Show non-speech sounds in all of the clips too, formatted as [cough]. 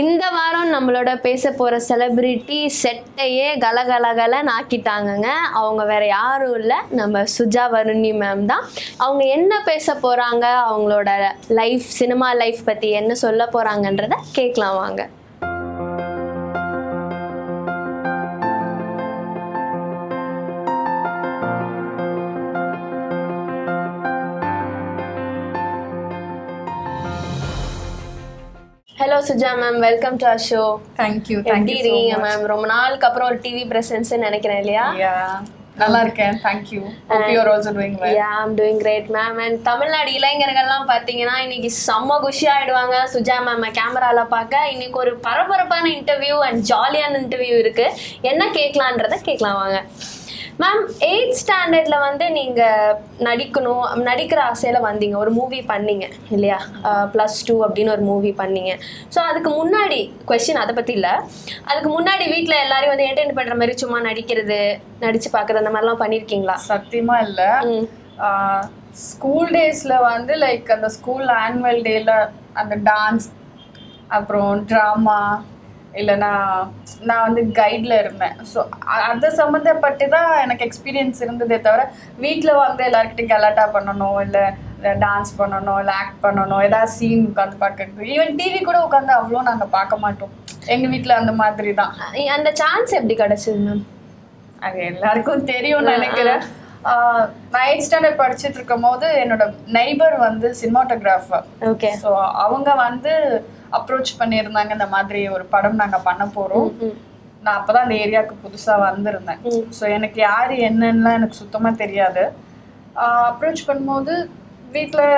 இந்த வாரம் நம்மளோட பேச போகிற செலிபிரிட்டி செட்டையே கலகலகலன்னு ஆக்கிட்டாங்கங்க அவங்க வேற யாரும் இல்லை. நம்ம சுஜா வருணி மேம் தான். அவங்க என்ன பேச போகிறாங்க அவங்களோட லைஃப் சினிமா லைஃப் பற்றி என்ன சொல்ல போகிறாங்கன்றத கேட்கலாம் வாங்க. Hello Suja ma'am welcome to show thank you எப்படி தேங்க்யூ இருக்கீங்க மேம் ரொம்ப நாளுக்கு அப்புறம் ஒரு டிவி பிரசன்ஸ் நினைக்கிறேன் இல்லையா? யா நல்லா இருக்கேன். Thank you hope you are also doing well yeah I'm doing great ma'am and Tamil Nadu இளைஞர்கள்லாம் பார்த்தீங்கன்னா இன்னைக்கு செம்ம குஷி ஆயிடுவாங்க சுஜா மேம் கேமரால பார்க்க இன்னைக்கு ஒரு பரபரப்பான இன்டர்வியூ அண்ட் ஜாலியான இன்டர்வியூ இருக்கு. என்ன கேட்கலான்றத கேட்கலாம் வாங்க. மேம் எயிட் ஸ்டாண்டர்ட்ல வந்து நீங்க நடிக்கணும் நடிக்கிற ஆசையில வந்தீங்க. ஒரு மூவி பண்ணீங்க இல்லையா? ப்ளஸ் டூ அப்படின்னு ஒரு மூவி பண்ணீங்க. ஸோ அதுக்கு முன்னாடி கொஸ்டின் அதை பத்தி இல்ல. அதுக்கு முன்னாடி வீட்ல எல்லாரையும் வந்து என்டர்டைன் பண்ற மாதிரி சும்மா நடிக்கிறது நடிச்சு பார்க்கறது அந்த மாதிரிலாம் பண்ணியிருக்கீங்களா சத்தியமா இல்ல. ஸ்கூல் டேஸ்ல வந்து லைக் அந்த ஸ்கூல் ஆனுவல் டேல அந்த டான்ஸ் அப்புறம் ட்ராமா இல்லைன்னா நான் வந்து கைடில் இருந்தேன். ஸோ அதை சம்மந்தப்பட்டு தான் எனக்கு எக்ஸ்பீரியன்ஸ் இருந்ததே தவிர வீட்டில் வந்து எல்லாருக்கிட்டையும் கலாட்டா பண்ணணும் இல்லை டான்ஸ் பண்ணணும் இல்லை ஆக்ட் பண்ணணும் ஏதாவது சீன் உட்காந்து பார்க்கறது. ஈவன் டிவி கூட உட்காந்து அவ்வளோ நாங்கள் பார்க்க மாட்டோம். எங்கள் வீட்டில் அந்த மாதிரி தான் அந்த சான்ஸ் எப்படி கிடைச்சது மேம் அது எல்லாருக்கும் தெரியும் நினைக்கிறேன். நான் எயிட் ஸ்டாண்டர்ட் படிச்சுட்டு இருக்கும் போது என்னோட நெய்பர் வந்து சினிமாட்டோகிராஃபர் ஓகே ஸோ அவங்க வந்து அப்ரோச் பண்ணியிருந்தாங்க இந்த மாதிரி ஒரு படம் நாங்கள் பண்ண போகிறோம் நான் அப்பதான் அந்த ஏரியாவுக்கு புதுசா வந்திருந்தேன். ஸோ எனக்கு யார் என்னன்னுலாம் எனக்கு சுத்தமா தெரியாது. அப்ரோச் பண்ணும்போது வீட்டில்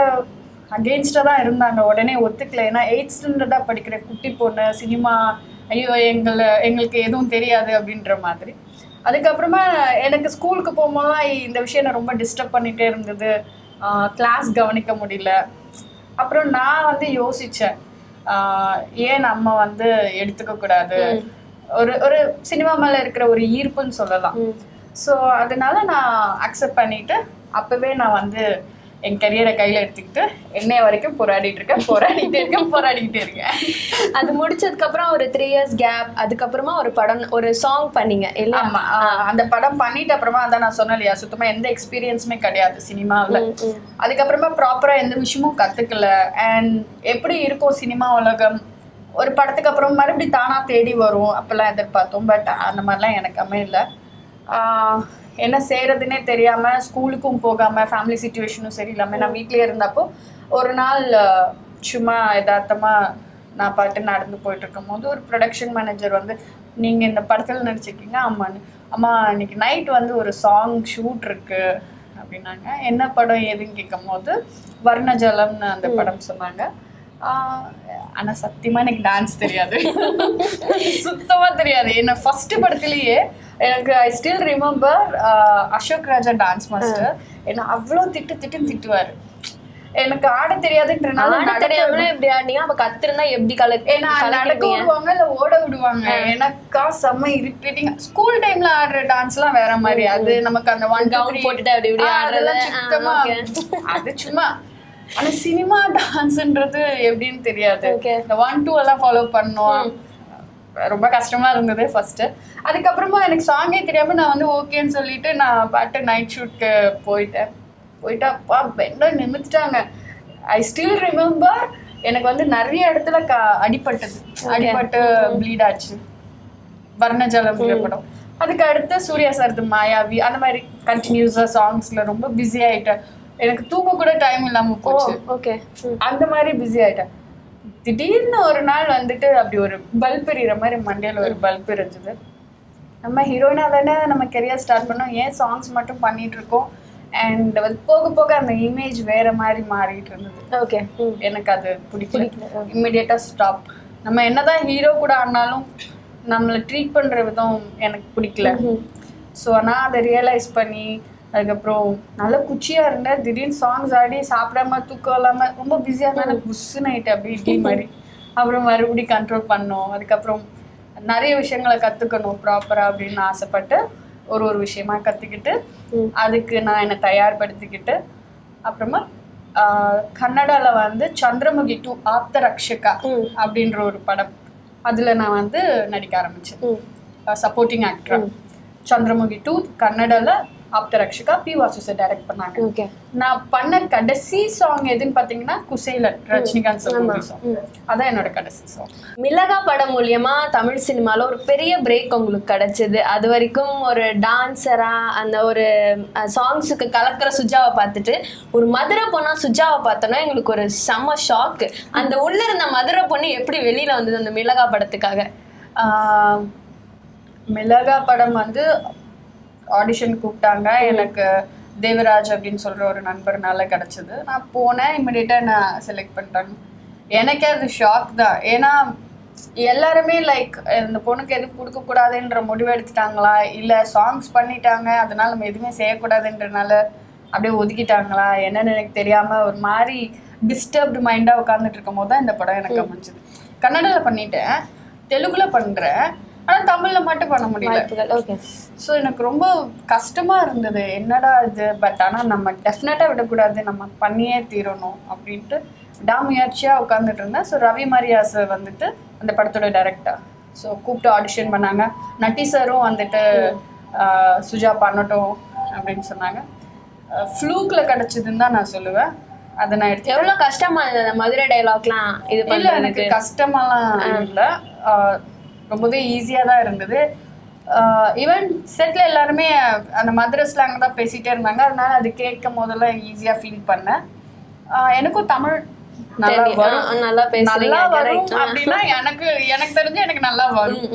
அகெயின்ஸ்டாக தான் இருந்தாங்க. உடனே ஒத்துக்கல. ஏன்னா எயிட் ஸ்டாண்டர்டாக படிக்கிற குட்டி பொண்ணு சினிமா ஐயோ எங்களை எங்களுக்கு எதுவும் தெரியாது அப்படின்ற மாதிரி. அதுக்கப்புறமா எனக்கு ஸ்கூலுக்கு போகும்போதுலாம் இந்த விஷயம் என்னை ரொம்ப டிஸ்டர்ப் பண்ணிகிட்டே இருந்தது. கிளாஸ் கவனிக்க முடியல. அப்புறம் நான் வந்து யோசித்தேன் ஏன் நம்ம வந்து எடுத்துக்க கூடாது? ஒரு ஒரு சினிமா மேல இருக்கிற ஒரு ஈர்ப்புன்னு சொல்லலாம். ஸோ அதனால நான் அக்செப்ட் பண்ணிட்டு அப்பவே நான் வந்து என் கரியரை கையில எடுத்துக்கிட்டு என்னைய வரைக்கும் போராடிட்டு இருக்கேன். போராடிட்டே இருக்கேன் போராடிக்கிட்டே இருக்கேன். அது முடிச்சதுக்கு அப்புறம் ஒரு த்ரீ இயர்ஸ் கேப் அதுக்கப்புறமா ஒரு படம் ஒரு சாங் பண்ணீங்க இல்ல அந்த படம் பண்ணிட்டு அப்புறமா அதான் நான் சொன்னேன் இல்லையா சுத்தமா எந்த எக்ஸ்பீரியன்ஸுமே கிடையாது சினிமாவில். அதுக்கப்புறமா ப்ராப்பரா எந்த விஷயமும் கத்துக்கல. அண்ட் எப்படி இருக்கும் சினிமா உலகம்? ஒரு படத்துக்கு அப்புறம் மறுபடியும் தானா தேடி வரும் அப்பெல்லாம் எதிர்பார்த்தோம். பட் அந்த மாதிரிலாம் எனக்கு அமையல. ஆஹ் என்ன செய்யறதுன்னே தெரியாம ஸ்கூலுக்கும் போகாம ஃபேமிலி சுச்சுவேஷனும் சரியில்லாம நான் வீட்லயே இருந்தப்போ ஒரு நாள் சும்மா யதார்த்தமா நான் பாட்டு நடந்து போயிட்டு இருக்கும் போது ஒரு ப்ரொடக்ஷன் மேனேஜர் வந்து நீங்க இந்த படத்துல நடிச்சிருக்கீங்க ஆமான்னு. அம்மா இன்னைக்கு நைட் வந்து ஒரு சாங் ஷூட் இருக்கு அப்படின்னாங்க. என்ன படம் எதுன்னு கேட்கும் போது வர்ணஜலம்னு அந்த படம் சொன்னாங்க. ஆனா சத்தியமா எனக்கு டான்ஸ் தெரியாது. சுத்தமா தெரியாது. என்ன ஃபர்ஸ்ட் படத்துலயே எனக்கு I still remember Ashok Raja dance master என்ன அவ்வளோ திட்டு திட்டுன்னு திட்டுவாரு. எனக்கு ஆட தெரியாதுன்றனால ஆட தெரியாமலே இப்படி ஆடினீங்க. அப்ப கத்திருந்தா எப்படி கல ஏன்னா நடக்க விடுவாங்க இல்ல ஓட விடுவாங்க. எனக்கா செம்ம இரிட்டேட்டிங் ஸ்கூல் டைம்ல ஆடுற டான்ஸ்லாம் வேற மாதிரி. அது நமக்கு அந்த ஒன் Gown போட்டுட்டு அப்படி இப்படி ஆடுறது. சுத்தமா அது சும்மா ஆனா சினிமா டான்ஸ்ன்றது எப்படின்னு தெரியாது. இந்த ஒன் டூ எல்லாம் ஃபாலோ பண்ணோம் ரொம்ப கஷ்டமா இருந்தது ஃபர்ஸ்ட் அதுக்கப்புறமா எனக்கு சாங்கே தெரியாம நான் வந்து ஓகேன்னு சொல்லிட்டு நான் பாட்டு நைட் ஷூட்க்கு போயிட்டேன். போயிட்டு அப்பா பெண்ட நிமித்துட்டாங்க ஐ ஸ்டில் ரிமெம்பர் எனக்கு வந்து நிறைய இடத்துல க அடிபட்டது. அடிபட்டு ப்ளீட் ஆச்சு. வர்ணஜலம் படம். அதுக்கு அடுத்து சூர்யா சார்து மாயாவி. அந்த மாதிரி கண்டினியூஸா சாங்ஸ்ல ரொம்ப பிஸி ஆயிட்டேன். எனக்கு தூங்க கூட டைம் இல்லாம போச்சு. ஓகே அந்த மாதிரி பிஸி ஆயிட்டேன். திடீர்னு ஒரு நாள் வந்துட்டு அப்படி ஒரு பல்ப் எறிகிற மாதிரி மண்டையில ஒரு பல்ப் எரிஞ்சுது நம்ம ஹீரோயினா தானே நம்ம கெரியர் ஸ்டார்ட் பண்ணோம். ஏன் சாங்ஸ் மட்டும் பண்ணிட்டு இருக்கோம்? அண்ட் போக போக அந்த இமேஜ் வேற மாதிரி மாறிட்டு இருந்தது. ஓகே எனக்கு அது பிடிக்கல. இம்மிடியட்டா ஸ்டாப் நம்ம என்னதான் ஹீரோ கூட ஆனாலும் நம்மளை ட்ரீட் பண்ற விதம் எனக்கு பிடிக்கல. ஸோ நான் அதை ரியலைஸ் பண்ணி அதுக்கப்புறம் நல்ல குச்சியா இருந்தேன். திடீர்னு சாங்ஸ் ஆடி சாப்பிடாம தூக்கம் இல்லாம ரொம்ப பிஸியாக இருந்தா எனக்கு புஷ்ஷுன்னு ஆயிட்டு அப்படி இட்லி மாதிரி. அப்புறம் மறுபடியும் கண்ட்ரோல் பண்ணோம். அதுக்கப்புறம் நிறைய விஷயங்களை கத்துக்கணும் ப்ராப்பரா அப்படின்னு ஆசைப்பட்டு ஒரு ஒரு விஷயமா கத்துக்கிட்டு ம். அதுக்கு நான் என்னை தயார்படுத்திக்கிட்டு அப்புறமா ஆஹ், கன்னடால வந்து சந்திரமுகி டூ ஆப்த ரக்ஷகா. அப்படின்ற ஒரு படம். அதுல நான் வந்து நடிக்க ஆரம்பிச்சேன். ம். Supporting actor Chandramukhi two கன்னடால Aptharakshaka P Vasu sir direct பண்ணாங்க நான் பண்ண கடைசி சாங் எதுன்னு பாத்தீங்கன்னா குசேலன் ரஜினிகாந்த் சாங் அதான் என்னோட கடைசி சாங் மிளகா படம் மூலியமா தமிழ் சினிமால ஒரு பெரிய பிரேக் உங்களுக்கு கிடைச்சது. அது வரைக்கும் ஒரு டான்சரா அந்த ஒரு சாங்ஸுக்கு கலக்கிற சுஜாவை பார்த்துட்டு ஒரு மதுரை பொண்ணா சுஜாவை பார்த்தோன்னா எங்களுக்கு ஒரு செம்ம ஷாக்கு அந்த உள்ள இருந்த மதுரை பொண்ணு எப்படி வெளியில வந்தது அந்த மிளகா படத்துக்காக? மிளகா படம் வந்து ஆடிஷன் கூப்பிட்டாங்க. எனக்கு தேவராஜ் அப்படின்னு சொல்ற ஒரு நண்பர்னால கிடைச்சது. நான் போனேன். இமிடியேட்டா நான் செலக்ட் பண்ணிட்டாங்க எனக்கே அது ஷாக் தான். ஏன்னா எல்லாருமே லைக் இந்த பொண்ணுக்கு எதுவும் கொடுக்க கூடாதுன்ற முடிவு எடுத்துட்டாங்களா? இல்ல சாங்ஸ் பண்ணிட்டாங்க. அதனால நம்ம எதுவுமே செய்யக்கூடாதுன்றனால அப்படியே ஒதுக்கிட்டாங்களா? என்னன்னு எனக்கு தெரியாம ஒரு மாதிரி டிஸ்டர்ப்டு மைண்டா உட்காந்துட்டு இருக்கும் போது தான் இந்த படம் எனக்கு அமைஞ்சது. கன்னடால பண்ணிட்டேன். தெலுங்குல பண்றேன். ஆனா தமிழ்ல மட்டும் பண்ண முடியல. ஓகே ஸோ எனக்கு ரொம்ப கஷ்டமா இருந்தது. என்னடா இது? பட் ஆனா நம்ம டெஃபினட்டா விடக்கூடாது. நம்ம பண்ணியே தீரணும் அப்படின்ட்டு விடாமுயற்சியா உட்காந்துட்டு இருந்தேன். ஸோ ரவி மரியாஸ் வந்துட்டு அந்த படத்தோட டைரக்டர் ஸோ கூப்பிட்டு ஆடிஷன் பண்ணாங்க. நட்டி சாரும் வந்துட்டு சுஜா பண்ணட்டும் அப்படின்னு சொன்னாங்க. ஃப்ளூக்ல கிடைச்சதுன்னு தான் நான் சொல்லுவேன். அதை நான் எடுத்து எவ்வளவு கஷ்டமா இருந்தது அந்த மதுரை டைலாக்லாம் இது இல்ல எனக்கு கஷ்டமெல்லாம் இல்ல. ரொம்பவே ஈஸியா தான் இருந்தது. ஈவன் செட்ல எல்லாருமே அந்த மதுரை ஸ்லாங் தான் பேசிட்டே இருந்தாங்க. அதனால அது கேட்கும் போதெல்லாம் ஈஸியா ஃபீல் பண்ணேன் எனக்கும் தமிழ் நல்லா நல்லா வரும். அப்படின்னா எனக்கு எனக்கு தெரிஞ்சு எனக்கு நல்லா வரும்.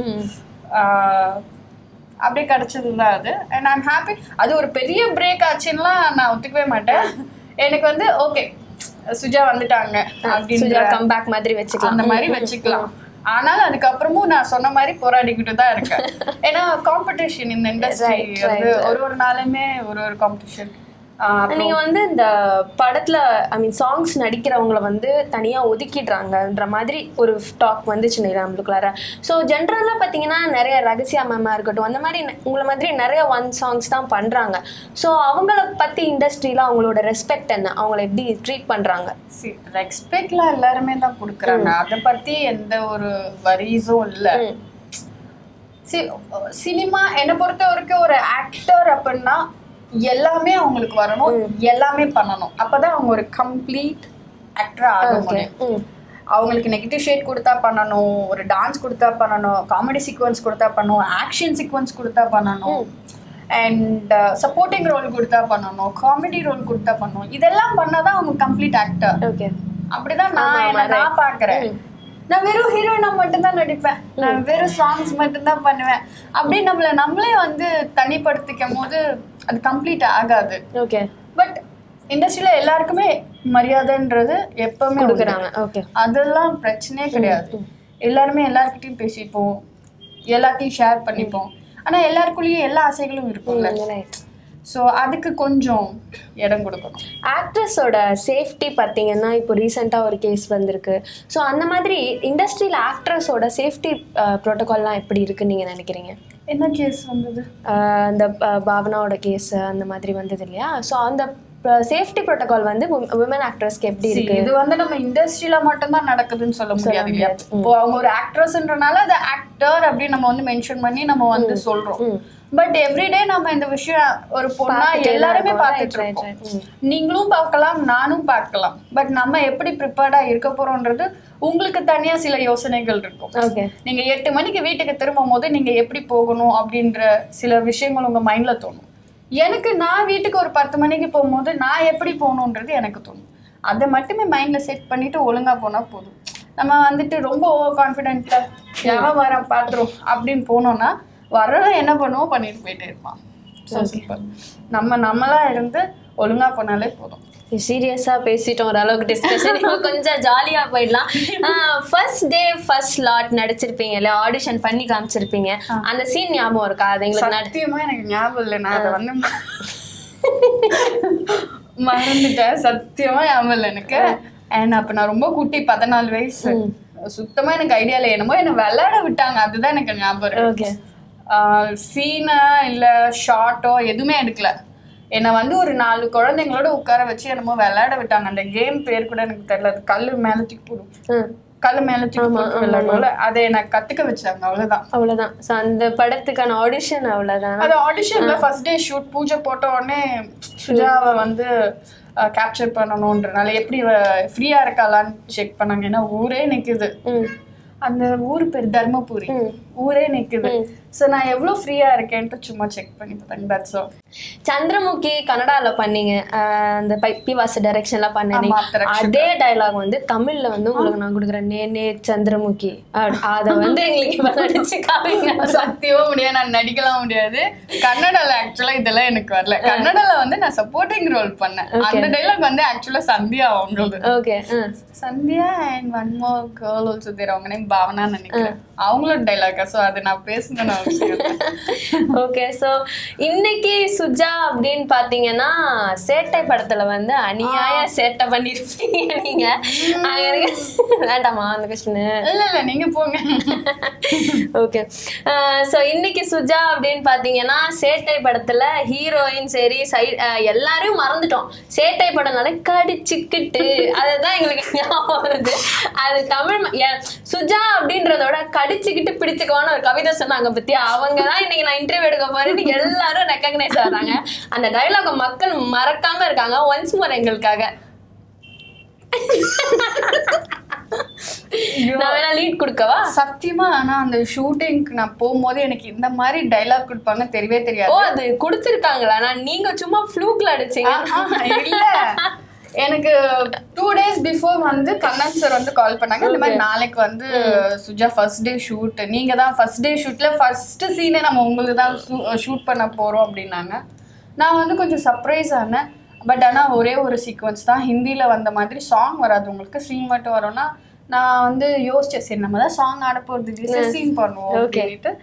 அப்படியே கிடைச்சது தான் அது. அண்ட் ஐம் ஹாப்பி அது ஒரு பெரிய பிரேக் ஆச்சுன்னா நான் ஒத்துக்கவே மாட்டேன். எனக்கு வந்து ஓகே சுஜா வந்துட்டாங்க சுஜா அப்படின்ற கம்பேக் மாதிரி வச்சுக்கலாம். அந்த மாதிரி வச்சுக்கலாம். ஆனாலும் அதுக்கப்புறமும் நான் சொன்ன மாதிரி போராடிக்கிட்டு தான் இருக்கேன். [laughs] ஏன்னா காம்படிஷன் இந்த இண்டஸ்ட்ரி வந்து ஒரு ஒரு நாளுமே ஒரு ஒரு காம்படிஷன் நீங்க வந்து இந்த படத்துல ஐ மீன் சாங்ஸ் நடிக்கிறவங்கள வந்து தனியா ஒதுக்கிடுறாங்கன்ற மாதிரி ஒரு டாக் வந்துச்சு நம்மளுக்குள்ளார ஸோ ஜென்ரலா பாத்தீங்கன்னா நிறைய ரகசிய மேமா இருக்கட்டும் அந்த மாதிரி உங்களை மாதிரி நிறைய ஒன் சாங்ஸ் தான் பண்றாங்க. ஸோ அவங்கள பத்தி இண்டஸ்ட்ரியில அவங்களோட ரெஸ்பெக்ட் என்ன? அவங்கள எப்படி ட்ரீட் பண்றாங்க? ரெஸ்பெக்ட்லாம் எல்லாருமே தான் கொடுக்குறாங்க. அதை பத்தி எந்த ஒரு வரிஸும் இல்லை. சினிமா என்னை பொறுத்த வரைக்கும் ஒரு ஆக்டர் அப்படின்னா எல்லாமே அவங்களுக்கு வரணும் எல்லாமே பண்ணணும். அப்பதான் அவங்க ஒரு கம்ப்ளீட் ஆக்டர் ஆக முடியும். அவங்களுக்கு நெகட்டிவ் ஷேட் கொடுத்தா பண்ணணும் ஒரு டான்ஸ் கொடுத்தா பண்ணணும் காமெடி சீக்வன்ஸ் கொடுத்தா பண்ணணும் ஆக்ஷன் சீக்வன்ஸ் கொடுத்தா பண்ணணும். அண்ட் சப்போர்ட்டிங் ரோல் கொடுத்தா பண்ணணும் காமெடி ரோல் கொடுத்தா பண்ணணும். இதெல்லாம் பண்ணாதான் அவங்க கம்ப்ளீட் ஆக்டர் ஓகே. அப்படிதான் நான் நான் பாக்குறேன் நான் வெறும் ஹீரோயினா மட்டும்தான் நடிப்பேன். நான் வெறும் சாங்ஸ் மட்டும்தான் பண்ணுவேன். அப்படி நம்மள நம்மளே வந்து தனிப்படுத்திக்கும் போது அது கம்ப்ளீட் ஆகாது. ஓகே பட் இண்டஸ்ட்ரியில எல்லாருக்குமே மரியாதைன்றது எப்பவுமே. கொடுக்குறாங்க. ஓகே அதெல்லாம் பிரச்சனையே கிடையாது. எல்லாருமே எல்லார்கிட்டயும் பேசிப்போம். எல்லாத்தையும் ஷேர் பண்ணிப்போம். ஆனா எல்லாருக்குள்ளேயும் எல்லா ஆசைகளும் இருக்கும்ல. ஸோ அதுக்கு கொஞ்சம் இடம் கொடுக்கணும். ஆக்ட்ரஸோட சேஃப்டி பார்த்தீங்கன்னா இப்போ ரீசெண்டாக ஒரு கேஸ் வந்திருக்கு. ஸோ அந்த மாதிரி இண்டஸ்ட்ரியில் ஆக்ட்ரஸோட சேஃப்டி ப்ரோட்டோகால்லாம் எப்படி இருக்குன்னு நீங்கள் நினைக்கிறீங்க? என்ன கேஸ் வந்தது? அஹ், பாவனாவோட கேஸ் அந்த மாதிரி வந்தது இல்லையா? ஸோ அந்த சேஃப்டி ப்ரோட்டோகால் வந்து உமன் ஆக்ட்ரஸ்க்கு எப்படி இருக்கு? இது வந்து நம்ம இண்டஸ்ட்ரியில மட்டும்தான் நடக்குதுன்னு சொல்ல முடியாது இப்போ அவங்க ஒரு ஆக்ட்ரஸ்ன்றனால அது ஆக்டர் அப்படின்னு நம்ம வந்து மென்ஷன் பண்ணி நம்ம வந்து சொல்றோம். பட் எவ்ரிடே நம்ம இந்த விஷயம் ஒரு பொண்ணா எல்லாருமே. பார்த்துட்டு இருக்கோம். நீங்களும் பார்க்கலாம் நானும் பார்க்கலாம். பட் நம்ம எப்படி ப்ரிப்பேர்டா இருக்க போறோம்ன்றது உங்களுக்கு தனியா சில யோசனைகள் இருக்கும். ஓகே நீங்க எட்டு மணிக்கு வீட்டுக்கு திரும்பும் போது நீங்க எப்படி போகணும் அப்படின்ற சில விஷயங்கள் உங்க மைண்ட்ல தோணும். எனக்கு நான் வீட்டுக்கு ஒரு பத்து மணிக்கு போகும்போது நான் எப்படி போகணுன்றது எனக்கு தோணும். அதை மட்டுமே மைண்ட்ல செட் பண்ணிட்டு ஒழுங்கா போனா போதும். நம்ம வந்துட்டு ரொம்ப ஓவர் கான்ஃபிடென்ட்ல யாரோ வர பாத்துரும் அப்படின்னு போனோம்னா வர்றவன் என்ன பண்ணுவோம் பண்ணிட்டு போயிட்டே இருப்பான். So simple. நம்ம நம்மளா இருந்து ஒழுங்கா போனாலே போதும். சீரியஸா பேசிட்டோம் ஓரளவுக்கு டிஸ்கஷன் இப்போ கொஞ்சம் ஜாலியா போயிடலாம். ஃபர்ஸ்ட் டே ஃபர்ஸ்ட் லாட் நடிச்சிருப்பீங்க இல்ல ஆடிஷன் பண்ணி காமிச்சிருப்பீங்க. அந்த சீன் ஞாபகம் இருக்கா? அது எங்களுக்கு நடி- சத்தியமா எனக்கு ஞாபகம் இல்லை. நான் அதை வந்து மறந்துட்டேன். சத்தியமா ஞாபகம் இல்லை எனக்கு. அண்ட் அப்ப நான் ரொம்ப குட்டி பதினாலு வயசு. சுத்தமா எனக்கு ஐடியா இல்லை. என்னமோ என்ன விளையாட விட்டாங்க. அதுதான் எனக்கு ஞாபகம் ஓகே சீனா இல்ல ஷார்ட்டோ எதுவுமே எடுக்கல. என்னை வந்து ஒரு நாலு குழந்தைங்களோட உட்கார வச்சு என்னமோ விளையாட விட்டாங்க. அந்த கேம் பேர் கூட எனக்கு தெரியல. கல்லு மேல தூக்கி போடும். கல்லு மேல தூக்கி போட்டு விளையாடுவோம்ல அதை எனக்கு கத்துக்க வச்சாங்க. அவ்வளவுதான். அவ்வளவுதான். ஸோ அந்த படத்துக்கான ஆடிஷன் அவ்வளவுதான். அது ஆடிஷன்ல ஃபர்ஸ்ட் டே ஷூட் பூஜை போட்ட உடனே சுஜாவை வந்து கேப்சர் பண்ணணுன்றனால எப்படி ஃப்ரீயா இருக்காளான்னு செக் பண்ணாங்க. ஏன்னா ஊரே நிக்குது. ம். அந்த ஊர் பேர் தர்மபுரி. ஊரே நிக்குது. சோ நான் எவ்வளவு ஃப்ரீயா இருக்கேன்ட்டு சும்மா செக் பண்ணி பார்த்தாங்க தட்ஸ் ஆல் சந்திரமுகி கன்னடால பண்ணீங்க. அந்த பை பி வாசு டைரக்ஷன்ல பண்ணீங்க. அதே டயலாக் வந்து தமிழ்ல வந்து உங்களுக்கு நான் கொடுக்குறேன். நே நே சந்திரமுகி. அத வந்து எங்களுக்கு நடிச்சு காமிங்க. [laughs] சத்தியமா முடியாது. நான் நடிக்கலாம் முடியாது. கன்னடால ஆக்சுவலா இதெல்லாம் எனக்கு வரல. கன்னடால வந்து நான் சப்போர்ட்டிங் ரோல் பண்ணேன். அந்த டைலாக் வந்து ஆக்சுவலா சந்தியா அவங்களது okay Sandhya and one more girl also there அவங்க நேம் பாவனா நினைக்கிறேன். அவங்களோட டைலாக்கா ஸோ அது நான் இல்லை. ஓகே சோ இன்னைக்கு சுஜா அப்படின்னு பாத்தீங்கன்னா சேட்டை படத்துல வந்து அநியாய சேட்டை பண்ணிருப்பீங்க நீங்க. அங்க இருக்க வேண்டாமா அந்த கொஸ்டின் இல்ல இல்ல நீங்க போங்க. ஓகே ஸோ இன்னைக்கு சுஜா அப்படின்னு பார்த்தீங்கன்னா சேட்டை படத்துல ஹீரோயின் சரி சை அஹ் எல்லாரையும் மறந்துட்டோம். சேட்டை படம்னால கடிச்சுக்கிட்டு அதுதான் எங்களுக்கு ஞாபகம் வருது. அது தமிழ் சுஜா அப்படின்றதோட கடிச்சுக்கிட்டு பிடிச்சுக்கோன்னு ஒரு கவிதை சொன்னாங்க பத்தி அவங்க தான் இன்னைக்கு நான் இன்டர்வியூ எடுக்க போறேன்னு எல்லாரும் ரெக்கக்னைஸ் ஆகிறாங்க. அந்த டைலாக மக்கள் மறக்காம இருக்காங்க. ஒன்ஸ் மோர் எங்களுக்காக. நான் வேணா லீட் கொடுக்கவா? சத்தியமா ஆனா அந்த ஷூட்டிங்க்கு நான் போகும்போது எனக்கு இந்த மாதிரி டைலாக் கொடுப்பாங்க தெரியவே ஓ தெரியாது அது கொடுத்துருக்காங்களா? நான் நீங்க சும்மா ஃப்ளூக்ல அடிச்சீங்க. இல்ல. எனக்கு டூ டேஸ் பிஃபோர் வந்து கண்ணன் சார் வந்து கால் பண்ணாங்க. இந்த மாதிரி நாளைக்கு வந்து சுஜா ஃபர்ஸ்ட் டே ஷூட் நீங்க தான் ஃபர்ஸ்ட் டே ஷூட்ல ஃபர்ஸ்ட் சீனே நம்ம உங்களுக்கு தான் ஷூட் பண்ண போறோம் அப்படின்னாங்க. நான் வந்து கொஞ்சம் சர்ப்ரைஸ் ஆனேன். பட் ஆனா ஒரே ஒரு சீக்வன்ஸ் தான். ஹிந்தில வந்த மாதிரி சாங் வராது உங்களுக்கு. சீன் மட்டும் வரும்னா நான் வந்து யோசிச்சேன் சரி நம்ம தான் சாங் ஆட போறது. சீன் பண்ணுவோம் அப்படின்ட்டு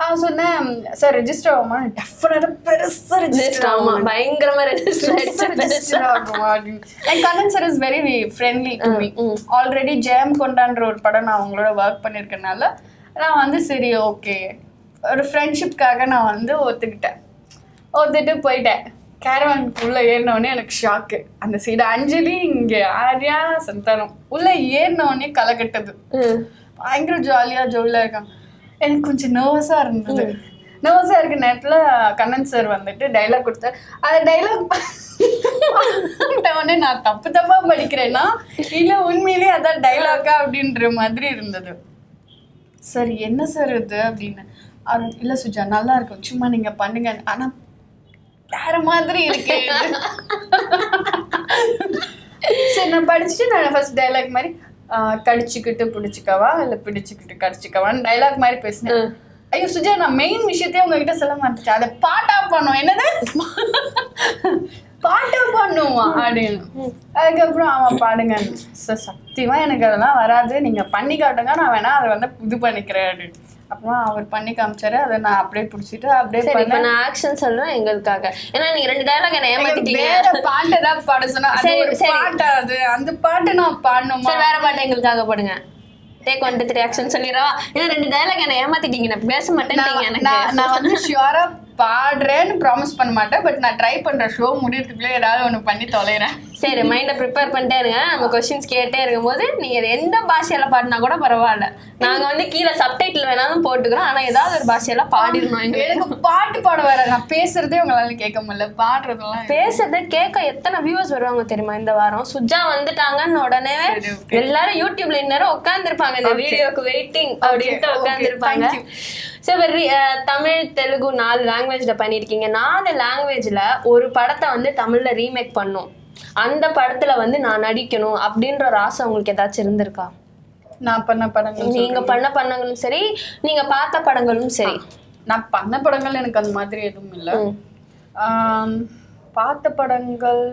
நான் சொன்னேன். சார் ரெஜிஸ்டர் ஆகுமா? டெஃபினட்டா பெருசா ரெஜிஸ்டர் ரெஜிஸ்டர் அடிச்சு Kannan sir is very friendly to me. Already Jayam கொண்டான்ற ஒரு படம் நான் அவங்களோட ஒர்க் பண்ணியிருக்கனால நான் வந்து சரி ஓகே ஒரு ஃப்ரெண்ட்ஷிப்காக நான் வந்து ஒத்துக்கிட்டேன். ஒத்துட்டு போயிட்டேன். கேரவானுக்குள்ள ஏறினோடனே எனக்கு ஷாக்கு அந்த சைடு அஞ்சலி இங்க ஆர்யா சந்தானம். உள்ள ஏறினோடனே களை கட்டுது பயங்கர ஜாலியா ஜோலியா இருக்காங்க. எனக்கு கொஞ்சம் நர்வஸா இருந்தது. நர்வஸா இருக்க நேரத்துல கண்ணன் சார் வந்துட்டு டைலாக் கொடுத்தாரு அந்த டைலாக் உடனே நான் தப்பு தப்பா படிக்கிறேன்னா இல்ல உண்மையிலேயே அதான் டைலாக்கா அப்படின்ற மாதிரி இருந்தது. சார் என்ன சார் இது? அப்படின்னு. இல்ல சுஜா நல்லா இருக்கும். சும்மா நீங்க பண்ணுங்க. ஆனா வேற மாதிரி இருக்கு சரி [laughs] நான் படிச்சுட்டு நான் ஃபர்ஸ்ட் டைலாக் மாதிரி கடிச்சுக்கிட்டு பிடிச்சிக்கவா? இல்ல பிடிச்சுக்கிட்டு கடிச்சுக்கவான்னு டைலாக் மாதிரி பேசினேன். ஐயோ சுஜா நான் மெயின் விஷயத்தையும் உங்ககிட்ட சொல்ல மாட்டேன் அதை பாட்டா பண்ணும் என்னது? பாட்டா பண்ணுமா அப்படின்னு. அதுக்கப்புறம் அவன் பாடுங்க. சத்தியமா எனக்கு அதெல்லாம் வராது. நீங்க பண்ணி காட்டுங்க. நான் வேணா அதை வந்து இது பண்ணிக்கிறேன் அப்படின்னு. அப்புறம் அவர் பண்ணி காமிச்சாரு. அதை நான் அப்படியே பிடிச்சிட்டு அப்படியே சரி இப்ப நான் ஆக்ஷன் சொல்றேன் எங்களுக்காக. ஏன்னா நீங்க ரெண்டு டயலாக் என்ன ஏமாத்திட்டீங்க? வேற பாட்டு தான் பாட சொன்னா அது சரி. பாட்டு அது? அந்த பாட்டு நான் பாடணுமா? சரி வேற பாட்டு எங்களுக்காக போடுங்க. Take one two three action சொல்லிடவா? ஏன்னா ரெண்டு டயலாக் என்ன ஏமாத்திட்டீங்க? நான் பேச மாட்டேன் எனக்கு. நான் வந்து ஷியூரா பாடுறேன்னு ப்ராமிஸ் பண்ண மாட்டேன் பட் நான் ட்ரை பண்றேன் ஷோ முடியறதுக்குள்ளே ஏதாவது ஒண்ணு பண்ணி தொலைறேன். சரி மைண்டை ப்ரிப்பேர் பண்ணிட்டே இருங்க. நம்ம கொஸ்டின்ஸ் கேட்டே இருக்கும்போது நீங்க எந்த பாஷையில பாடினா கூட பரவாயில்ல. நாங்க வந்து கீழே சப்டைட்டில் வேணாலும் போட்டுக்கிறோம். ஆனா ஏதாவது ஒரு பாஷையில பாடிடணும். எனக்கு பாட்டு பாட வர நான் பேசுறதே உங்களால கேட்க முடியல. பாடுறதெல்லாம் பேசுறத கேட்க எத்தனை வியூவர்ஸ் வருவாங்க தெரியுமா இந்த வாரம்? சுஜா வந்துட்டாங்கன்னு உடனே எல்லாரும் யூடியூப்ல இந்நேரம் உட்காந்துருப்பாங்க இந்த வீடியோக்கு வெயிட்டிங் அப்படின்ட்டு உட்காந்துருப்பாங்க. சரி தமிழ் தெலுங்கு நாலு லாங்குவேஜ்ல பண்ணிருக்கீங்க நாலு லாங்குவேஜ்ல ஒரு படத்தை வந்து தமிழ்ல ரீமேக் பண்ணும். அந்த படத்துல வந்து நான் நடிக்கணும் அப்படின்ற ஒரு ஆசை உங்களுக்கு ஏதாச்சும் இருந்திருக்கா? நான் பண்ண படங்கள் நீங்க பண்ண படங்களும் சரி நீங்க பார்த்த படங்களும் சரி. நான் பண்ண படங்கள் எனக்கு அந்த மாதிரி எதுவும் இல்லை. பார்த்த படங்கள்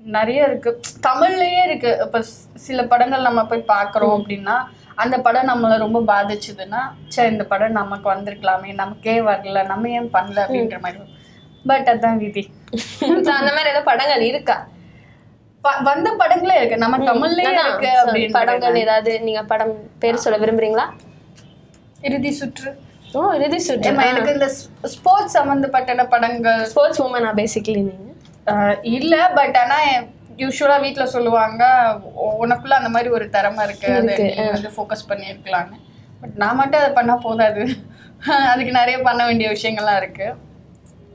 நிறைய இருக்கு. தமிழ்லயே இருக்கு. இப்ப சில படங்கள் நம்ம போய் பார்க்கறோம் அப்படின்னா அந்த படம் நம்மளை ரொம்ப பாதிச்சுதுன்னா சே இந்த படம் நமக்கு வந்திருக்கலாமே நமக்கே வரல நம்ம ஏன் பண்ணல அப்படின்ற மாதிரி. பட் அதான் விதி. அந்த மாதிரி ஏதோ படங்கள் இருக்கா? வந்த படங்களே இருக்கு. நம்ம தமிழ்லயே இருக்கு படங்கள் ஏதாவது நீங்க படம் பேர் சொல்ல விரும்புறீங்களா? இறுதி சுற்று. ஓ இறுதி சுற்று. எனக்கு இந்த ஸ்போர்ட்ஸ் சம்பந்தப்பட்ட படங்கள். ஸ்போர்ட்ஸ் உமனா பேசிக்கலி நீங்க? இல்ல பட் ஆனா யூஸ்வலா வீட்ல சொல்லுவாங்க "உ- உனக்குள்ள அந்த மாதிரி ஒரு திறமை இருக்கு. அதை வந்து ஃபோக்கஸ் பண்ணியிருக்கலான்னு பட் நான் மட்டும் அதை பண்ணா போதாது. [laughs] அதுக்கு நிறைய பண்ண வேண்டிய விஷயங்கள்லாம் இருக்கு.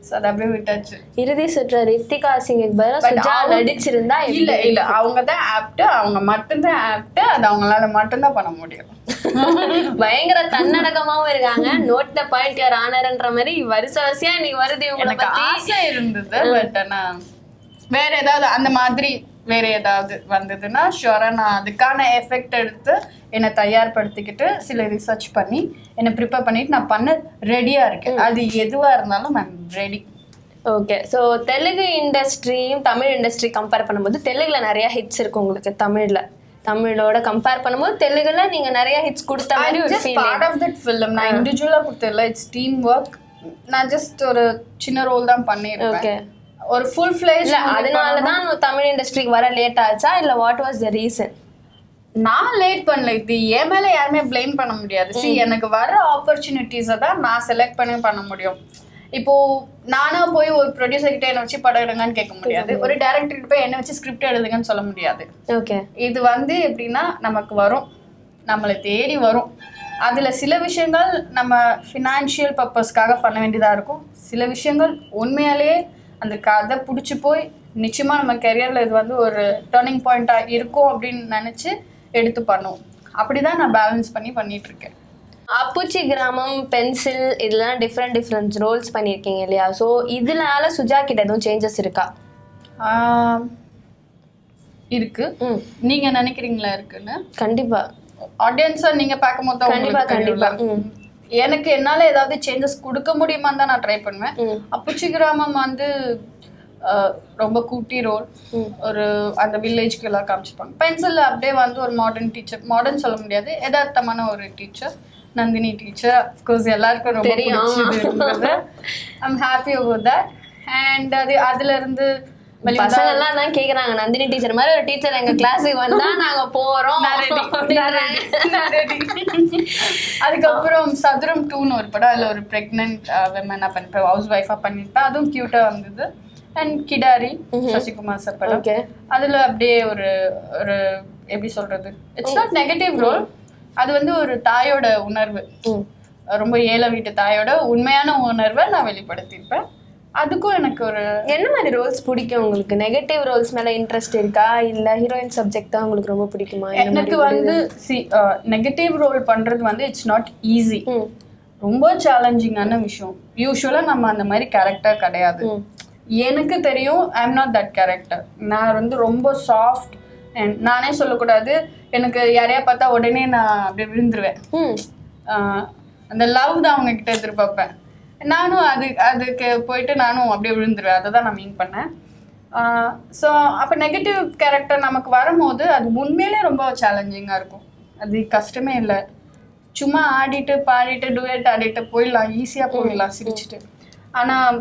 ஸோ அதை அப்படியே விட்டாச்சு. இறுதி சுற்று ரித்திகா சிங்குக்கு சுஜா நடிச்சிருந்தா இல்ல இல்ல. அவங்க தான் ஆப்ட் அவங்க மட்டும்தான் ஆப்ட் அது அவங்களால மட்டும்தான் பண்ண முடியும். [laughs] பயங்கர தன்னடக்கமாவும் இருக்காங்க. நோட் த பாயிண்ட் யார் ஆனர்ன்ற மாதிரி வருஷ வரிசையா இன்னைக்கு வருது இவங்களை எனக்கு பத்தி. ஆசை இருந்தது பட் வேற ஏதாவது அந்த மாதிரி வேற ஏதாவது வந்ததுன்னா ஷுவரா நான் அதுக்கான எஃபெக்ட் எடுத்து என்னை தயார்படுத்திக்கிட்டு சில ரிசர்ச் பண்ணி என்னை ப்ரிப்பேர் பண்ணிட்டு நான் பண்ண ரெடியா இருக்கேன். அது எதுவா இருந்தாலும் நான் ரெடி ஓகே ஸோ தெலுங்கு இண்டஸ்ட்ரியும் தமிழ் இண்டஸ்ட்ரி கம்பேர் பண்ணும்போது தெலுங்குல நிறைய ஹிட்ஸ் இருக்கு உங்களுக்கு தமிழ்ல. தமிழோட கம்பேர் பண்ணும்போது தெலுங்குல நீங்க நிறைய ஹிட்ஸ் கொடுத்த மாதிரி பார்ட் ஆஃப் தட் ஃபிலிம் நான் இண்டிவிஜுவலா கொடுத்ததில்ல. இட்ஸ் டீம் ஒர்க் நான் ஜஸ்ட் ஒரு சின்ன ரோல் தான் பண்ணியிருப்பேன். ஓகே ஒரு ஃபுல் ஃபிளேஜ் அதனால தான் தமிழ் இண்டஸ்ட்ரிக்கு வர லேட் ஆச்சா? இல்ல வாட் வாஸ் த ரீசன் நான் லேட் பண்ணல. இது என் மேல யாருமே ப்ளேம் பண்ண முடியாது. சி எனக்கு வர ஆப்பர்ச்சுனிட்டிஸை தான் நான் செலக்ட் பண்ணி பண்ண முடியும். இப்போ நானா போய் ஒரு ப்ரொடியூசர் கிட்ட என்ன வச்சு படம் எடுங்கன்னு கேட்க முடியாது. ஒரு டேரக்டர் கிட்ட போய் என்ன வச்சு ஸ்கிரிப்ட் எழுதுங்கன்னு சொல்ல முடியாது. ஓகே இது வந்து எப்படின்னா நமக்கு வரும். நம்மளை தேடி வரும். அதுல சில விஷயங்கள் நம்ம ஃபினான்ஷியல் பர்பஸ்க்காக பண்ண வேண்டியதா இருக்கும். சில விஷயங்கள் உண்மையாலேயே அந்த கதை பிடிச்சி போய் நிச்சயமா நம்ம கெரியர்ல இது வந்து ஒரு டேர்னிங் பாயிண்டா இருக்கும் அப்படின்னு நினைச்சு எடுத்து பண்ணுவோம் அப்படிதான் நான் பேலன்ஸ் பண்ணி பண்ணிட்டு இருக்கேன். அப்புச்சி கிராமம் பென்சில் இதெல்லாம் டிஃப்ரெண்ட் டிஃப்ரெண்ட் ரோல்ஸ் பண்ணியிருக்கீங்க இல்லையா? ஸோ இதனால சுஜா கிட்ட எதுவும் சேஞ்சஸ் இருக்கா? இருக்கு. நீங்க நினைக்கிறீங்களா இருக்குன்னு? கண்டிப்பா. ஆடியன்ஸை நீங்க பார்க்கும்போது தான் கண்டிப்பா கண்டிப்பா. எனக்கு என்னால ஏதாவது சேஞ்சஸ் கொடுக்க முடியுமான்னு தான் நான் ட்ரை பண்ணுவேன். அப்புச்சி கிராமம் வந்து ரொம்ப கூட்டி ரோல். ஒரு அந்த வில்லேஜ்க்கு எல்லாம் காமிச்சிருப்பாங்க பென்சில் அப்படியே வந்து ஒரு மாடர்ன் டீச்சர் மாடர்ன் சொல்ல முடியாது யதார்த்தமான ஒரு டீச்சர் நந்தினி டீச்சர் அஃப்கோர்ஸ் எல்லாருக்கும் ரொம்ப தெரியும். I'm happy about that and அது அதுல இருந்து பசங்க எல்லாம் தான் கேக்குறாங்க நந்தினி டீச்சர் மாதிரி ஒரு டீச்சர் எங்க கிளாஸுக்கு வந்தா நாங்க போறோம். அதுக்கப்புறம் சதுரம் டூன்னு ஒரு படம் அதுல ஒரு பிரெக்னென்ட் விமனா பண்ணிப்பேன் ஹவுஸ் ஒய்ஃபா பண்ணிருப்பேன் அதுவும் கியூட்டா வந்தது. அண்ட் கிடாரி சசிகுமார் சார் படம். அதுல அப்படியே ஒரு ஒரு எப்படி சொல்றது? இட்ஸ் நாட் நெகட்டிவ் ரோல் அது வந்து ஒரு தாயோட உணர்வு. ரொம்ப ஏழை வீட்டு தாயோட உண்மையான உணர்வை நான் வெளிப்படுத்தியிருப்பேன். அதுக்கும் எனக்கு ஒரு என்ன மாதிரி ரோல்ஸ் பிடிக்கும் உங்களுக்கு? நெகட்டிவ் ரோல்ஸ் மேல இன்ட்ரெஸ்ட் இருக்கா? இல்ல ஹீரோயின் சப்ஜெக்ட் தான் உங்களுக்கு ரொம்ப பிடிக்குமா? எனக்கு வந்து சி நெகட்டிவ் ரோல் பண்றது வந்து இட்ஸ் நாட் ஈஸி ரொம்ப சேலஞ்சிங்கான விஷயம். யூஸ்வலாக நம்ம அந்த மாதிரி கேரக்டர் கிடையாது. எனக்கு தெரியும் I am not that character நான் வந்து ரொம்ப சாஃப்ட் அண்ட் நானே சொல்லக்கூடாது எனக்கு யாரையா பார்த்தா உடனே நான் அப்படியே விழுந்துருவேன். அந்த லவ் தான் அவங்க கிட்ட எதிர்பார்ப்பேன். நானும் அது அதுக்கு போயிட்டு நானும் அப்படியே விழுந்துருவேன். அதை தான் நான் மீன் பண்ணேன். ஸோ அப்போ நெகட்டிவ் கேரக்டர் நமக்கு வரும்போது அது உண்மையிலே ரொம்ப சேலஞ்சிங்காக இருக்கும். அது கஷ்டமே இல்லை. சும்மா ஆடிட்டு பாடிட்டு டுவேட் ஆடிட்டு போயிடலாம். ஈஸியாக போயிடலாம் சிரிச்சிட்டு. ஆனால்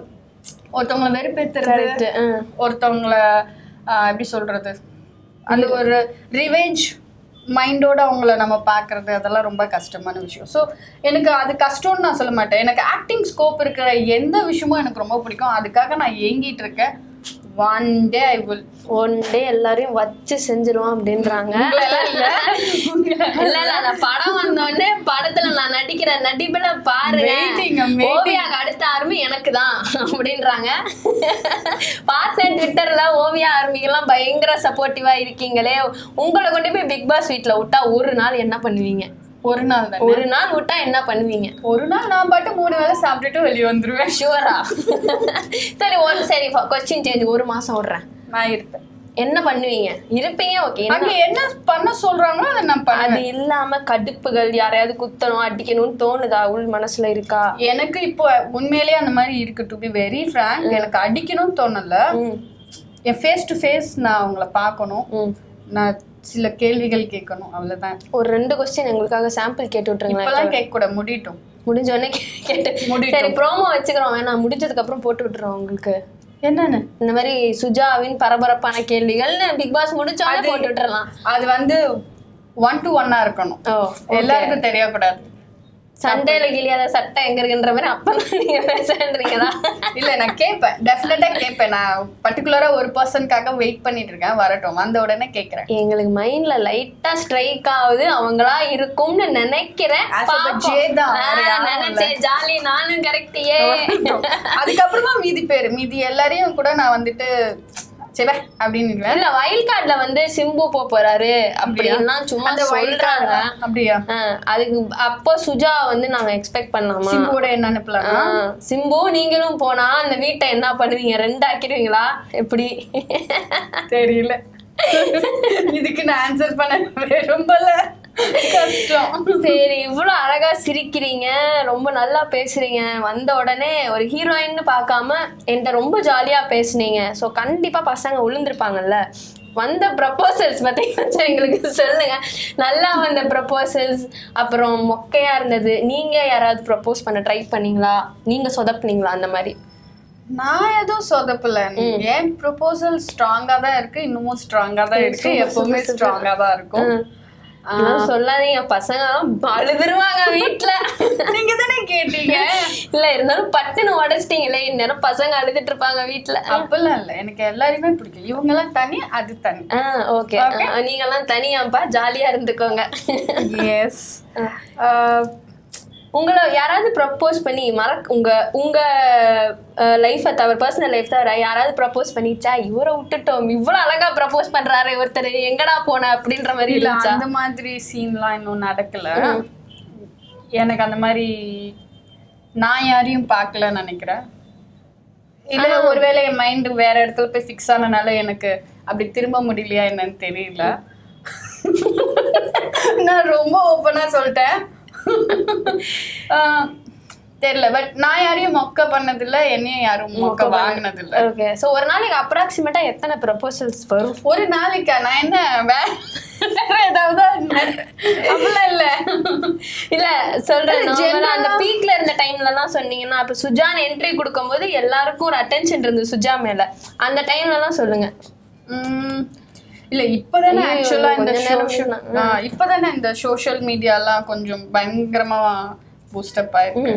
ஒருத்தவங்களை வெறுப்பேற்றுறது ஒருத்தவங்கள எப்படி சொல்றது? அந்த ஒரு ரிவெஞ்ச் மைண்டோட அவங்கள நம்ம பார்க்கறது அதெல்லாம் ரொம்ப கஷ்டமான விஷயம். ஸோ எனக்கு அது கஷ்டம்னு நான் சொல்ல மாட்டேன். எனக்கு ஆக்டிங் ஸ்கோப் இருக்கிற எந்த விஷயமும் எனக்கு ரொம்ப பிடிக்கும். அதுக்காக நான் ஏங்கிட்டு இருக்கேன். One day I will one day எல்லாரையும் வச்சு செஞ்சிருவோம் அப்படின்றாங்க. இல்ல. இல்ல அந்த படம் வந்த உடனே படத்துல நான் நடிக்கிற நடிப்புல பாருங்க. ஓவியாக்கு அடுத்த ஆர்மி எனக்கு தான் அப்படின்றாங்க. பார்த்தேன் ட்விட்டர்ல ஓவியா ஆர்மிக்கெல்லாம் பயங்கர சப்போர்ட்டிவா இருக்கீங்களே. உங்களை கொண்டு போய் பிக் பாஸ் வீட்ல விட்டா ஒரு நாள் என்ன பண்ணுவீங்க? ஒரு நாள் தான்? ஒரு நாள் விட்டா என்ன பண்ணுவீங்க? ஒரு நாள் நான் பாட்டு மூணு வேளை சாப்பிட்டுட்டு வெளியே வந்துருவேன். ஷுவரா சரி ஒரு சரி கொஸ்டின் சேஞ்ச் ஒரு மாசம் விடுறேன். நான் இருப்பேன். என்ன பண்ணுவீங்க? இருப்பீங்க ஓகே அங்க என்ன பண்ண சொல்றாங்களோ அதை நான் பண்ணுவேன். அது இல்லாம கடுப்புகள் யாரையாவது குத்தணும் அடிக்கணும்னு தோணுதா? உள் மனசுல இருக்கா? எனக்கு இப்போ உண்மையிலேயே அந்த மாதிரி இருக்கு டு பி வெரி frank. எனக்கு அடிக்கணும்னு தோணல. என் ஃபேஸ் டு ஃபேஸ் நான் அவங்கள பார்க்கணும். நான் சில கேள்விகள் கேட்கணும் அவ்வளவுதான். ஒரு ரெண்டு கொஸ்டின் எங்களுக்காக சாம்பிள் கேட்டு விட்டுருங்களேன் இப்பெல்லாம் கேட்க கூட முடியட்டும் முடிஞ்ச உடனே கேட்டு. சரி ப்ரோமோ வச்சுக்கிறோம். வேணாம் முடிஞ்சதுக்கு அப்புறம் போட்டு விட்டுறோம் உங்களுக்கு. என்னன்னு? இந்த மாதிரி சுஜாவின் பரபரப்பான கேள்விகள்னு பிக் பாஸ் முடிச்சோடனே போட்டு விட்டுறலாம். அது வந்து ஒன் டு ஒன்னா இருக்கணும். எல்லாருக்கும் தெரியக்கூடாது. சண்டையில கிளியாத சட்டை எங்க இருக்குன்ற மாதிரி அப்பதான் நீங்க பேசுறீங்களா? இல்ல நான் கேட்பேன் டெஃபினட்டா கேட்பேன் நான் பர்டிகுலரா ஒரு பர்சனுக்காக வெயிட் பண்ணிட்டு இருக்கேன். வரட்டும். வந்த உடனே கேக்குறேன். எங்களுக்கு மைண்ட்ல லைட்டா ஸ்ட்ரைக் ஆகுது. அவங்களா இருக்கும்னு நினைக்கிறேன். நினைச்சேன் ஜாலி நானும் கரெக்டியே [laughs] அதுக்கப்புறமா மீதி பேரு. மீதி எல்லாரையும் கூட நான் வந்துட்டு சிவ அப்படின்னு இல்ல வயல் கார்டுல வந்து சிம்பு போக போறாரு அப்படின்லாம் சும்மா சொல்றாங்க. அப்படியா? அதுக்கு அப்போ சுஜா வந்து நாங்க எக்ஸ்பெக்ட் பண்ணலாமா? சிம்புவோட என்ன அனுப்பலாம்? ஆ, சிம்பு நீங்களும் போனா அந்த வீட்டை என்ன பண்ணுவீங்க? ரெண்டு ஆக்கிடுவீங்களா எப்படி? தெரியல. இதுக்கு நான் ஆன்சர் பண்ண ரொம்பல கஷ்டம். சரி இவ்வளவு அழகா சிரிக்கிறீங்க. ரொம்ப நல்லா பேசுறீங்க. வந்த உடனே ஒரு ஹீரோயின்னு பார்க்காம என்கிட்ட ரொம்ப ஜாலியா பேசுனீங்க. ஸோ கண்டிப்பா பசங்க விழுந்திருப்பாங்கல்ல வந்த ப்ரப்போசல்ஸ் பத்தி கொஞ்சம் எங்களுக்கு சொல்லுங்க. நல்லா வந்த ப்ரப்போசல்ஸ் அப்புறம் மொக்கையா இருந்தது. நீங்க யாராவது ப்ரப்போஸ் பண்ண ட்ரை பண்ணீங்களா? நீங்க சொதப்புனீங்களா அந்த மாதிரி? நான் எதுவும் சொதப்பல. ஏன் ப்ரொபோசல் ஸ்ட்ராங்கா தான் இருக்கு இன்னமும் ஸ்ட்ராங்கா தான் இருக்கு. எப்பவுமே ஸ்ட்ராங்கா தான் இருக்கும். சொல்லாதீங்க பசங்க அழுதுருவாங்க வீட்டுல நீங்க தானே கேட்டீங்க? இல்ல இருந்தாலும் பட்டுன்னு உடைச்சிட்டீங்களே இந்நேரம் பசங்க அழுதுட்டு இருப்பாங்க வீட்டுல அப்பெல்லாம் இல்ல. எனக்கு எல்லாரையுமே பிடிக்கும். இவங்க எல்லாம் தனி அது தனி. ஓகே. நீங்க எல்லாம் தனியாப்பா ஜாலியா இருந்துக்கோங்க. எஸ் உங்களை யாராவது ப்ரப்போஸ் பண்ணி மறக் உங்க உங்க லைஃபை தவிர பர்சனல் லைஃப் தவிர யாராவது ப்ரப்போஸ் பண்ணிச்சா இவரை விட்டுட்டோம். இவ்வளவு அழகா ப்ரப்போஸ் பண்றாரு ஒருத்தர். எங்கடா போன அப்படின்ற மாதிரி இல்ல அந்த மாதிரி சீன்லாம் இன்னும் நடக்கல. எனக்கு அந்த மாதிரி நான் யாரையும் பார்க்கலன்னு நினைக்கிறேன். இல்ல ஒருவேளை என் மைண்ட் வேற இடத்துல போய் ஃபிக்ஸ் ஆனனால எனக்கு அப்படி திரும்ப முடியலையா என்னன்னு தெரியல. நான் ரொம்ப ஓப்பனா சொல்லிட்டேன். தெரியல பட் நான் யாரையும் மொக்க பண்ணதில்ல என்னையும் யாரும் மொக்க வாங்கினதில்ல. ஓகே சோ ஒரு நாளைக்கு அப்ராக்சிமேட்டா எத்தனை ப்ரப்போசல்ஸ் வரும்? ஒரு நாளைக்கா? நான் என்ன வேற ஏதாவது அப்படிலாம் இல்ல. இல்ல சொல்றேன் அந்த பீக்ல இருந்த டைம்ல எல்லாம் சொன்னீங்கன்னா இப்ப சுஜான் என்ட்ரி கொடுக்கும்போது எல்லாருக்கும் ஒரு அட்டென்ஷன் இருந்தது சுஜா மேல. அந்த டைம்ல எல்லாம் சொல்லுங்க. இல்ல இப்பதானே ஆக்சுவலா இந்த இப்பதானே இந்த சோஷியல் மீடியாலாம் கொஞ்சம் பயங்கரமா பூஸ்டப் ஆயிருக்கு.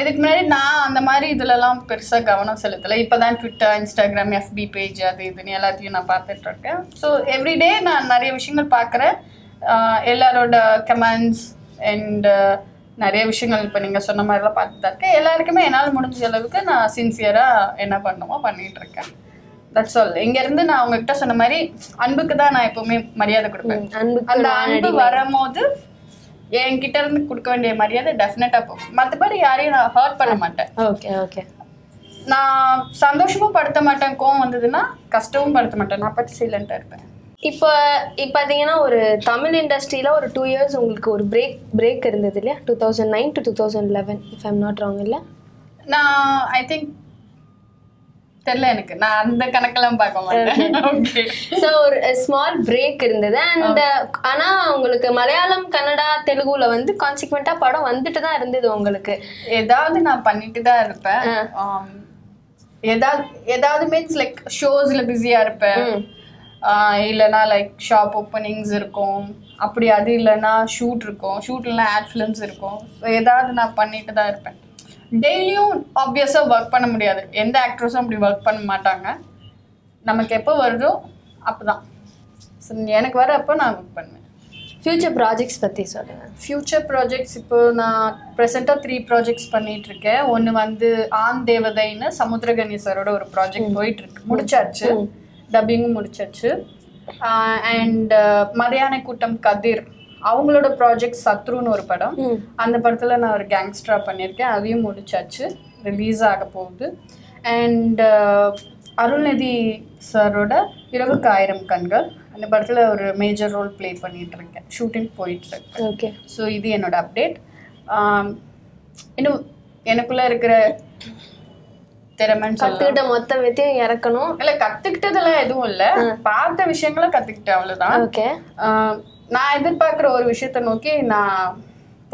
இதுக்கு முன்னாடி நான் அந்த மாதிரி இதுலலாம் பெருசா கவனம் செலுத்தல. இப்பதான் ட்விட்டர் இன்ஸ்டாகிராம் எஃபி பேஜ் அது இதுன்னு எல்லாத்தையும் நான் பார்த்துட்டு இருக்கேன் ஸோ எவ்ரிடே நான் நிறைய விஷயங்கள் பார்க்குறேன். எல்லாரோட கமெண்ட்ஸ் அண்ட் நிறைய விஷயங்கள் இப்போ நீங்கள் சொன்ன மாதிரிலாம் பார்த்துட்டு தான் இருக்கேன் எல்லாருக்குமே என்னால் முடிஞ்ச அளவுக்கு நான் சின்சியராக என்ன பண்ணிட்டு இருக்கேன் தட்ஸ் ஆல் இருந்து நான் உங்ககிட்ட சொன்ன மாதிரி அன்புக்கு தான் நான் எப்பவுமே மரியாதை கொடுப்பேன். அந்த அன்பு வரும்போது என்கிட்ட இருந்து கொடுக்க வேண்டிய மரியாதை டெஃபினட்டா போகும். மற்றபடி யாரையும் நான் ஹர்ட் பண்ண மாட்டேன். ஓகே ஓகே நான் சந்தோஷமும் படுத்த மாட்டேன் கோவம் வந்ததுன்னா கஷ்டமும் படுத்த மாட்டேன். நான் பட்டு சைலண்டா இருப்பேன். இப்போ இப்போ பார்த்தீங்கன்னா ஒரு தமிழ் இண்டஸ்ட்ரியில் ஒரு டூ இயர்ஸ் உங்களுக்கு ஒரு பிரேக் பிரேக் இருந்தது இல்லையா? Two thousand nine to two thousand eleven if I'm not wrong இல்லை? நான் ஐ திங்க் தெரியல எனக்கு. நான் அந்த கணக்கெல்லாம் பார்க்க மாட்டேன். ஸோ ஒரு ஸ்மால் பிரேக் இருந்தது. அண்ட் ஆனால் உங்களுக்கு மலையாளம் கன்னடா தெலுங்குல வந்து கான்சிக்வெண்ட்டாக படம் வந்துட்டு தான் இருந்தது உங்களுக்கு. ஏதாவது நான் பண்ணிட்டு தான் இருப்பேன். ஏதாவது ஏதாவது மீன்ஸ் லைக் ஷோஸ்ல பிஸியா இருப்பேன். ஆஹ் இல்லைன்னா லைக் ஷாப் ஓப்பனிங்ஸ் இருக்கும். அப்படி அது இல்லைன்னா ஷூட் இருக்கும். ஷூட் இல்லைனா ஆட் ஃபிலிம்ஸ் இருக்கும். ஸோ ஏதாவது நான் பண்ணிட்டு தான் இருப்பேன். டெய்லியும் ஆப்வியஸாக ஒர்க் பண்ண முடியாது. எந்த ஆக்ட்ரஸும் அப்படி ஒர்க் பண்ண மாட்டாங்க. நமக்கு எப்போ வருதோ அப்போ தான் ஸோ எனக்கு வர அப்போ நான் ஒர்க் பண்ணுவேன். ஃபியூச்சர் ப்ராஜெக்ட்ஸ் பற்றி சொல்லுங்கள் ஃப்யூச்சர் ப்ராஜெக்ட்ஸ் இப்போ நான் ப்ரெசெண்டாக த்ரீ ப்ராஜெக்ட்ஸ் பண்ணிட்டு இருக்கேன் ஒன்று வந்து ஆண் தேவதைன்னு சமுத்திரகனி சாரோட ஒரு ப்ராஜெக்ட் போயிட்டு இருக்கு முடிச்சாச்சு. டப்பிங்கும் முடிச்சாச்சு. அண்ட் மதியான கூட்டம் கதிர் அவங்களோட ப்ராஜெக்ட் சத்ருன்னு ஒரு படம். அந்த படத்தில் நான் ஒரு கேங்ஸ்டரா பண்ணியிருக்கேன். அதையும் முடிச்சாச்சு. ரிலீஸ் ஆக போகுது. அண்ட் அருள்நிதி சாரோட இரவுக்கு ஆயிரம் கண்கள். அந்த படத்தில் ஒரு மேஜர் ரோல் ப்ளே பண்ணிட்டு இருக்கேன் ஷூட்டிங் போயிட்டு இருக்கு ஓகே ஸோ இது என்னோட அப்டேட் இன்னும் எனக்குள்ள இருக்கிற திறமைன்னு கற்றுக்கிட்ட மொத்த வித்தையும் இறக்கணும். இல்ல கத்துக்கிட்டதெல்லாம் எதுவும் இல்ல. பார்த்த விஷயங்களை கத்துக்கிட்டேன் அவ்வளவுதான். ஓகே ஆஹ் நான் எதிர்பார்க்குற ஒரு விஷயத்த நோக்கி நான்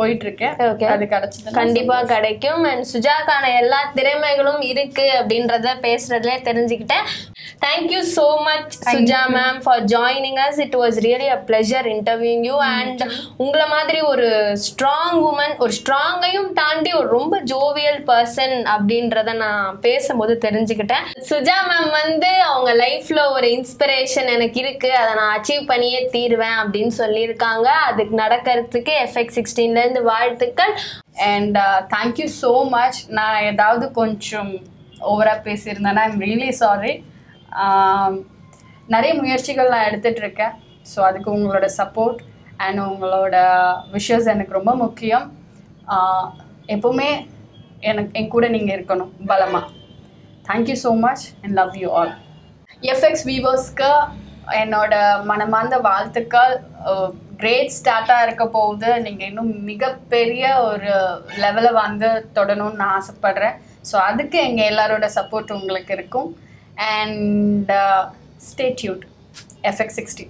போயிட்டு இருக்கேன் Okay. அது கிடைச்சது கண்டிப்பா கிடைக்கும். அண்ட் சுஜாக்கான எல்லா திறமைகளும் இருக்கு அப்படின்றத பேசுறதுல தெரிஞ்சுக்கிட்டேன். Thank you so much Suja ma'am for joining us it was really a pleasure interviewing you and உங்களை மாதிரி ஒரு ஸ்ட்ராங் உமன் ஒரு ஸ்ட்ராங்கையும் தாண்டி ஒரு ரொம்ப ஜோவியல் பர்சன் அப்படின்றத நான் பேசும்போது தெரிஞ்சுக்கிட்டேன். சுஜா மேம் வந்து அவங்க லைஃப்ல ஒரு இன்ஸ்பிரேஷன் எனக்கு இருக்கு. அதை நான் அச்சீவ் பண்ணியே தீருவேன் அப்படின்னு சொல்லியிருக்காங்க. அதுக்கு நடக்கிறதுக்கு எஃப்எக்ஸ் சிக்ஸ்டீன்லேருந்து வாழ்த்துக்கள். அண்ட் தேங்க்யூ ஸோ மச் நான் ஏதாவது கொஞ்சம் ஓவராக பேசியிருந்தேன்னா ஐம் ரியலி சாரி நிறைய முயற்சிகள் நான் எடுத்துட்டு இருக்கேன் ஸோ அதுக்கு உங்களோட சப்போர்ட் அண்ட் உங்களோட விஷஸ் எனக்கு ரொம்ப முக்கியம். Uh, எப்போவுமே எனக்கு என் கூட நீங்கள் இருக்கணும் பலமாக thank you so much and love you all FX வீவர்ஸ்க்கு என்னோட மனமார்ந்த வாழ்த்துக்கள். Uh, கிரேட் ஸ்டார்ட்டாக இருக்க போகுது. நீங்கள் இன்னும் மிகப்பெரிய ஒரு லெவலை வந்து தொடணும்னு நான் ஆசைப்பட்றேன். ஸோ அதுக்கு எங்கள் எல்லாரோட சப்போர்ட் உங்களுக்கு இருக்கும். அண்ட் ஸ்டே டியூட் எஃப்எக்ஸ் சிக்ஸ்டி